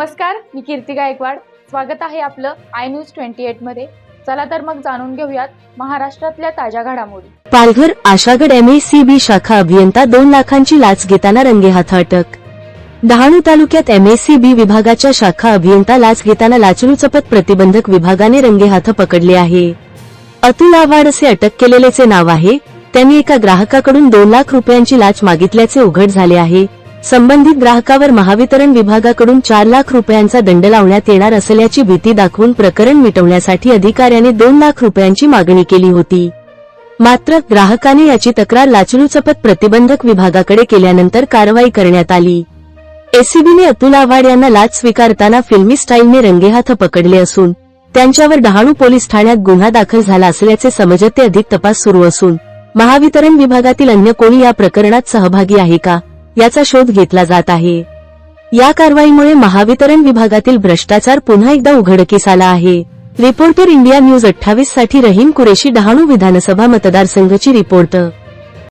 नमस्कार मी कीर्ती गायकवाड. स्वागत आहे आपलं आय न्यूज ट्वेंटी एटमध्ये. चला तर मग जाणून घेऊयात महाराष्ट्रातल्या ताज्या घडामोडी. पालघर आशागड एम बी शाखा अभियंता दोन लाखांची लाच घेताना रंगेहाथ अटक. डहाणू तालुक्यात एम बी विभागाच्या शाखा अभियंता लाच घेताना लाचलुचपत प्रतिबंधक विभागाने रंगेहाथ पकडले आहे. अतुल आव्हाड असे अटक केलेलेचे नाव आहे. त्यांनी एका ग्राहकाकडून दोन लाख रुपयांची लाच मागितल्याचे उघड झाले आहे. संबंधित ग्राहकावर महावितरण विभागाकडून चार लाख रुपयांचा दंड लावण्यात येणार असल्याची भीती दाखवून प्रकरण मिटवण्यासाठी अधिकाऱ्याने दोन लाख रुपयांची मागणी केली होती. मात्र ग्राहकाने याची तक्रार लाचलुचपत प्रतिबंधक विभागाकडे केल्यानंतर कारवाई करण्यात आली. एसीबीने अतुल आव्हाड यांना लाच स्वीकारताना फिल्मी स्टाईलने रंगेहाथ पकडले असून त्यांच्यावर डहाणू पोलीस ठाण्यात गुन्हा दाखल झाला असल्याचे समजत ते अधिक तपास सुरू असून महावितरण विभागातील अन्य कोणी या प्रकरणात सहभागी आहे का? याचा शोध घेतला जात आहे. या कारवाईमुळे महावितरण विभागातील भ्रष्टाचार पुन्हा एकदा उघडकीस आला आहे. रिपोर्टर इंडिया न्यूज अठ्ठावीससाठी रहीम कुरेशी डहाणू विधानसभा मतदारसंघाची रिपोर्ट.